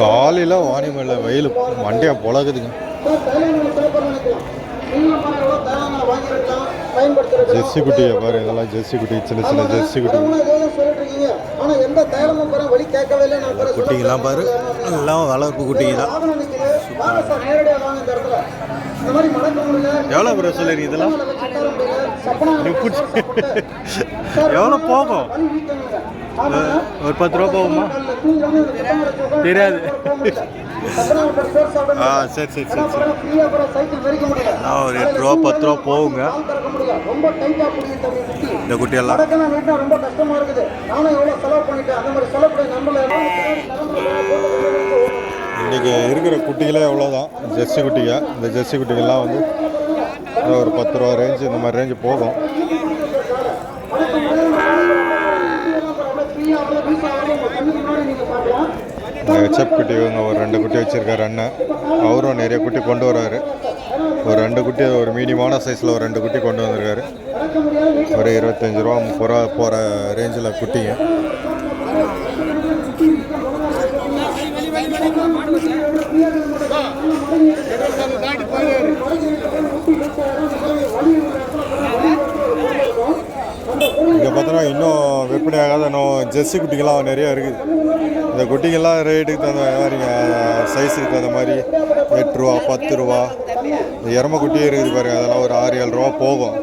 காலையில் வாணிமலை வெயில் மண்டையா பொழகுதுங்க. ஜெர்சி குட்டியை பாரு இதெல்லாம் ஜெர்சி குட்டி சின்ன சின்ன ஜெர்சி குட்டி. குட்டிங்கெல்லாம் பாரு எல்லாம் வளர்ப்பு குட்டிங்க தான். எவ்வளோ ப்ரோ சொல்லுறீங்க இதெல்லாம்? எவ்வளோ போகும்? ஒரு பத்து ரூபா போகுமா? தெரியாது. ஆ சரி சரி சரி சரி. ஆ ஒரு எட்டு ரூபா பத்து ரூபா போகுங்க. இந்த குட்டியெல்லாம். ரொம்ப இருக்குது நானும் செலவு பண்ணிட்டேன் அந்த மாதிரி செலவு நம்மள இன்றைக்கி இருக்கிற குட்டிகளே எவ்வளோதான் ஜெர்சி குட்டிகள் இந்த ஜெர்சி குட்டிகள்லாம் வந்து ஒரு பத்து ரூபா ரேஞ்சு இந்த மாதிரி ரேஞ்சு போகும். ஹெச்எப் குட்டி இவங்க ஒரு ரெண்டு குட்டி வச்சுருக்காரு அண்ணன். அவரும் நிறைய குட்டி கொண்டு வராரு. ஒரு ரெண்டு குட்டி ஒரு மீடியமான சைஸில் ஒரு ரெண்டு குட்டி கொண்டு வந்திருக்காரு. ஒரு இருபத்தஞ்சி ரூபா முப்பது ரூபா போகிற ரேஞ்சில் குட்டிங்க. இங்கே பார்த்தோன்னா இன்னும் விற்பனையாகாத இன்னும் ஜெர்சி குட்டிகள்லாம் நிறையா இருக்குது. இந்த குட்டிங்கெல்லாம் ரேட்டுக்கு தகுந்த மாதிரிங்க சைஸுக்கு தகுந்த மாதிரி எட்டு ரூபா பத்து ரூபா. இந்த எருமை குட்டியே இருக்குது பாருங்க அதெல்லாம் ஒரு ஆறு ஏழு ரூபா போகும்.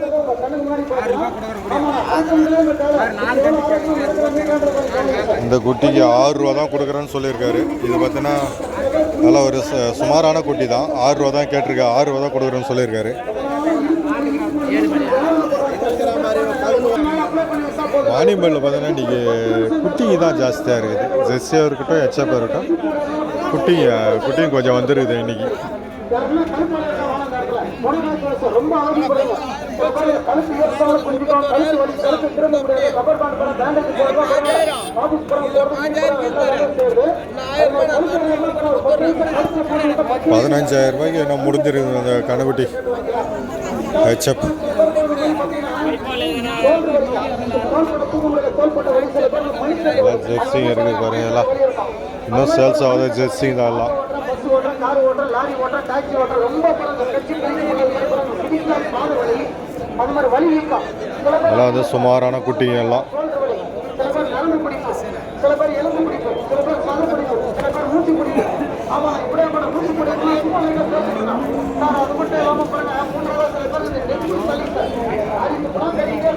இந்த குட்டிக்கு ஆறு ரூபா தான் கொடுக்குறேன்னு சொல்லியிருக்காரு. இது பார்த்தீங்கன்னா நல்லா ஒரு சு- சுமாரான குட்டி தான். ஆறு ரூபா தான் கேட்டிருக்கேன் ஆறு ரூபா தான் கொடுக்குறேன்னு சொல்லியிருக்காரு. வாணிபல்ல பார்த்தீங்கன்னா இன்றைக்கி குட்டிங்க தான் ஜாஸ்தியாக இருக்குது. ஜெர்சியாக இருக்கட்டும் ஹெச்எப்பாக இருக்கட்டும். குட்டிங்க குட்டிங்க கொஞ்சம் வந்துருக்குது இன்னைக்கு. பதினஞ்சாயிரம் ரூபாய்க்கு என்ன முடிஞ்சிருக்குது அந்த கணுக்குட்டி ஹெச்எப் எல்லாம் ஜெர்சிங்க இருக்குது எல்லாம். இன்னும் சேல்ஸ் ஆகுது ஜெர்சிங்க தான் எல்லாம் பஸ் ஓட்டுற கார்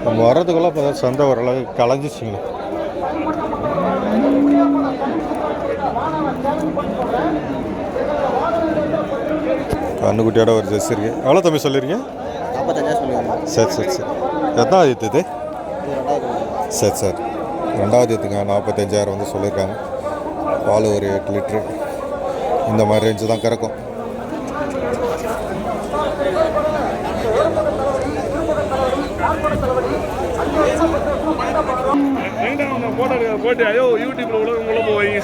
நம்ம வர்றதுக்குள்ள இப்போ சந்தை ஓரளவுக்கு களைஞ்சிச்சிங்களே கண்ணுக்குட்டியோட ஒரு ஜெர்சி இருக்கு. எவ்வளோ தம்பி சொல்லுங்க சரி சரி சரி. எத்தனாவது இது? சரி சரி. ரெண்டாவது ஈத்துங்க நாற்பத்தஞ்சாயிரம் வந்து சொல்லியிருக்காங்க. பால் ஒரு எட்டு லிட்ரு இந்த மாதிரி ரேஞ்சு தான் கறக்கும் போட்டோ ஐயோ யூடியூப்ல உலகம் உள்ள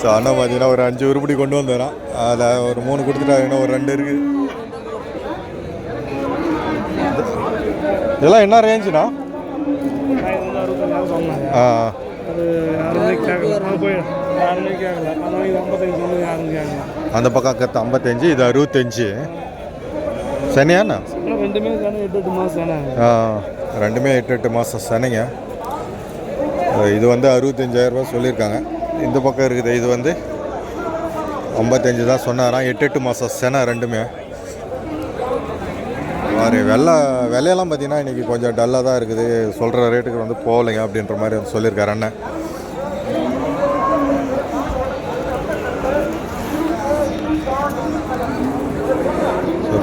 ஸோ அண்ணன் பார்த்தீங்கன்னா ஒரு அஞ்சு உருப்படி கொண்டு வந்தேன். அதில் ஒரு மூணு கொடுத்துட்டாரு இன்னும் ஒரு ரெண்டு இருக்குது இதெல்லாம் என்ன ரேஞ்சுண்ணா ஆ. கேட்கல அந்த பக்கம் கற்று ஐம்பத்தஞ்சு இது அறுபத்தஞ்சு. சனியாண்ணா ரெண்டுமே எட்டு எட்டு மாதம் ரெண்டுமே எட்டு எட்டு மாதம் சனிங்க. இது வந்து அறுபத்தஞ்சாயிரரூபா சொல்லியிருக்காங்க. இந்த பக்கம் இருக்குது. இது வந்து ஐம்பத்தஞ்சு தான் சொன்னாராம். எட்டு எட்டு மாதம் செனை ரெண்டுமே. மாதிரி வெள்ளை விலையெல்லாம் பார்த்தீங்கன்னா இன்றைக்கி கொஞ்சம் டல்லாக தான் இருக்குது. சொல்கிற ரேட்டுக்கு வந்து போகலைங்க அப்படின்ற மாதிரி வந்து சொல்லியிருக்காரு அண்ணன்.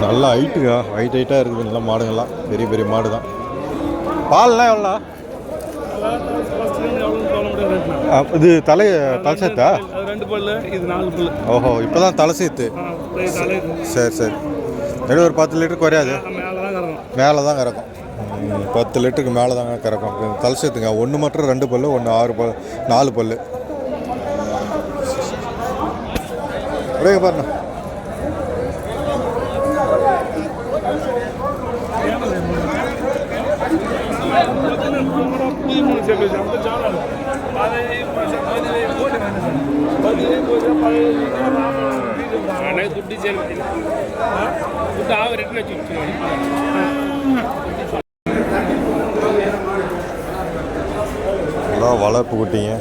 நல்லா ஹைட்டுங்க ஹைட் ஹைட்டாக இருக்குது நல்லா மாடுங்கள்லாம் பெரிய பெரிய மாடு தான் பால்லாம் எவ்வளோ இது தலை தலை சேர்த்தா ரெண்டு பல்லு இது நாலு பல்லு ஓஹோ இப்போ தான் தலை சேர்த்து சரி சரி எப்படி ஒரு பத்து லிட்டர் குறையாது மேலே தான் கறக்கும் பத்து லிட்டருக்கு மேலே தாங்க கறக்கும் தலை சேர்த்துங்க ஒன்று மட்டும் ரெண்டு பல்லு ஒன்று ஆறு பல் நாலு பல்லு அப்படியே புதிய மூணு சேர்த்து துட்டு வளர்ப்பு குட்டிங்க.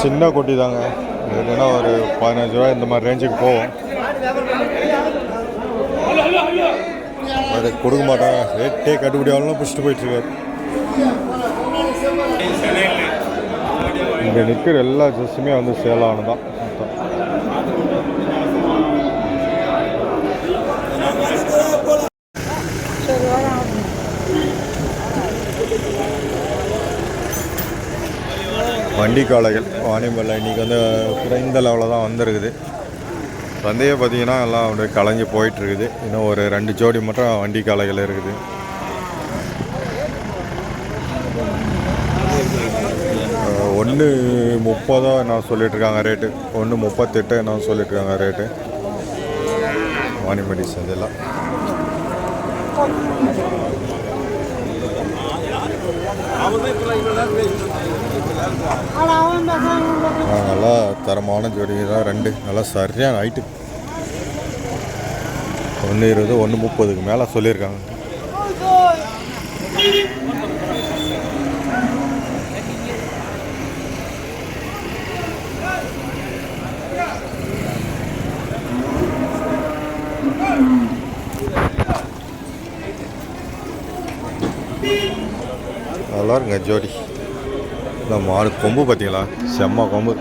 சின்ன குட்டி தாங்க இல்லைன்னா ஒரு பதினஞ்சு ரூபா இந்த மாதிரி ரேஞ்சுக்கு போவோம் அது கொடுக்க மாட்டாங்க. ரேட்டே கட்டுப்படி ஆகலாம் பிடிச்சிட்டு போயிட்டுருக்காரு. இங்கே நிற்கிற எல்லா ட்ரெஸ்ஸுமே வந்து சேலான தான் வண்டி காளைகள் வாணியம்பல்ல இன்றைக்கி வந்து குறைந்த லெவலில் தான் வந்திருக்குது. சந்தையை பார்த்தீங்கன்னா எல்லாம் அப்படியே கலைஞ்சு போயிட்டுருக்குது. இன்னும் ஒரு ரெண்டு ஜோடி மட்டும் வண்டி காலைகள் இருக்குது. ஒன்று முப்பதோ என்ன சொல்லிட்டுருக்காங்க ரேட்டு. ஒன்று முப்பத்தெட்டு என்ன சொல்லிட்டுருக்காங்க ரேட்டு. வாணிமடி சந்தையெல்லாம் ஆ, நல்லா தரமான ஜோடி தான் ரெண்டு. நல்லா சரியான ஹைட்டு ஒன்று இருபது ஒன்று முப்பதுக்கு மேலே சொல்லியிருக்காங்க. இருங்க ஜோடி. இந்த மாடு கொம்பு பார்த்தீங்களா? செம்ம கொம்பு.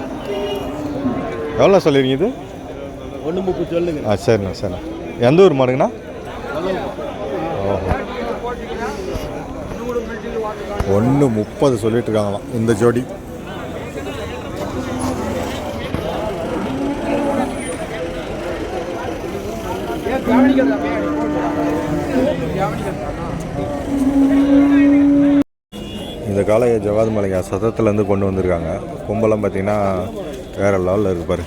எவ்வளோ சொல்லிருங்க இது? ஒன்று முப்பது சொல்லுங்க. ஆ சரிண்ணா சரிண்ணா. எந்த ஊர் மாடுங்கண்ணா? ஓஹோ. ஒன்று முப்பது சொல்லிட்டு இருக்காங்களாம் இந்த ஜோடி. இந்த காளையை ஜவாது மலையா சத்தத்துலேருந்து கொண்டு வந்திருக்காங்க. கொம்பெல்லாம் பார்த்தீங்கன்னா வேற லெவலில் இருப்பார்.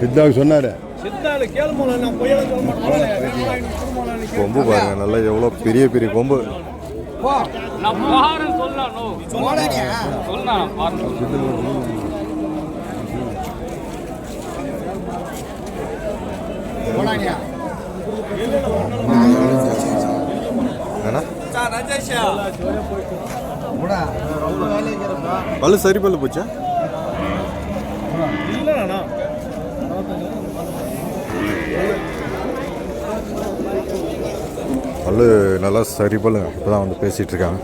சித்தாவுக்கு சொன்னாரு. கொம்பு பாருங்க நல்ல எவ்வளோ பெரிய பெரிய கொம்பு. நான் பாருன்னு சொல்லணும் சொன்னா பாருன்னு பல்லு சரி பல்லு போச்சா? இல்லைண்ணா. பல்லு நல்லா சரி பல்லுங்க இப்போ தான் வந்து பேசிகிட்டு இருக்காங்க.